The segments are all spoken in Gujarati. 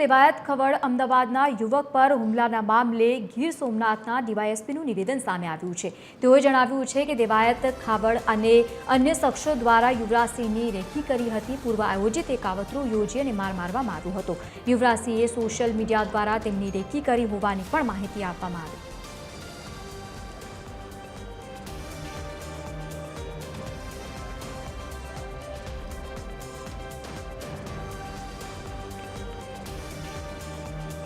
દેવાયત ખવડ અમદાવાદના યુવક પર હુમલાના મામલે ગીર સોમનાથના ડીવાયએસપીનું નિવેદન સામે આવ્યું છે. તેઓએ જણાવ્યું છે કે દેવાયત ખાવડ અને અન્ય શખ્સો દ્વારા યુવરાજસિંહની રેખી કરી હતી. પૂર્વ આયોજિત એક કાવતરું યોજી અને માર મારવામાં આવ્યો હતો. યુવરાજસિંહે સોશિયલ મીડિયા દ્વારા તેમની રેખી કરી હોવાની પણ માહિતી આપવામાં આવી.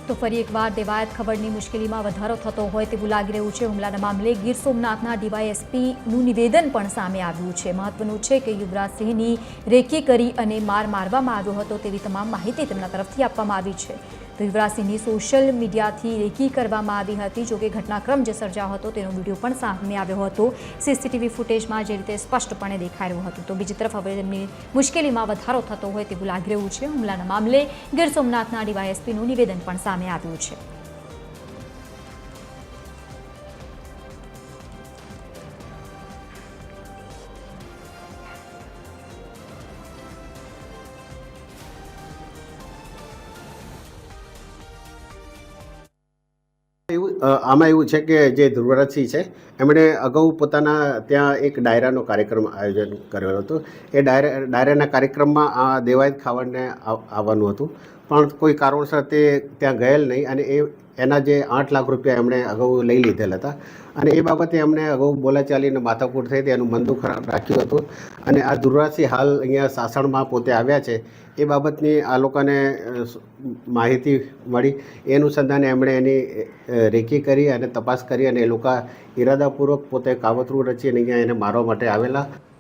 તો ફરી એકવાર દેવાયત ખબરની મુશ્કેલીમાં વધારો થતો હોય તેવું લાગી રહ્યું છે. હુમલાના મામલે ગીર સોમનાથના ડીવાયએસપીનું નિવેદન પણ સામે આવ્યું છે. મહત્વનું છે કે યુવરાજસિંહની રેકી કરી અને માર મારવામાં આવ્યો હતો તેવી તમામ માહિતી તેમના તરફથી આપવામાં આવી છે. તો યુવરાજસિંહની સોશિયલ મીડિયાથી રેકી કરવામાં આવી હતી. જોકે ઘટનાક્રમ જે સર્જાયો હતો તેનો વીડિયો પણ સામે આવ્યો હતો. સીસીટીવી ફૂટેજમાં જે રીતે સ્પષ્ટપણે દેખાઈ રહ્યું હતું. તો બીજી તરફ હવે તેમની મુશ્કેલીમાં વધારો થતો હોય તેવું લાગી રહ્યું છે. હુમલાના મામલે ગીર સોમનાથના ડીવાયએસપીનું નિવેદન પણ સામે આવ્યું છે. આમાં એવું છે કે જે ધ્રુવરાજસિંહ છે, એમણે અગાઉ પોતાના ત્યાં એક ડાયરાનો કાર્યક્રમ આયોજન કર્યો હતો. એ ડાયરા, ડાયરાના કાર્યક્રમમાં આ દેવાયત ખાવડને આવવાનું હતું. પણ કોઈ કારણસર તે ત્યાં ગયેલ નહીં અને એ એના જે આઠ લાખ રૂપિયા એમણે અગાઉ લઈ લીધેલ હતા. અને એ બાબતે એમણે અગાઉ બોલાચાલીને માથાકૂટ થઈ તેનું એનું ખરાબ રાખ્યું હતું. અને આ દુર્વાસી હાલ અહીંયા સાસણમાં પોતે આવ્યા છે. એ બાબતની આ લોકોને માહિતી મળી. એ અનુસંધાને એમણે એની રેકી કરી અને તપાસ કરી અને એ લોકો ઈરાદાપૂર્વક પોતે કાવતરું રચી અને અહીંયા એને મારવા માટે આવેલા.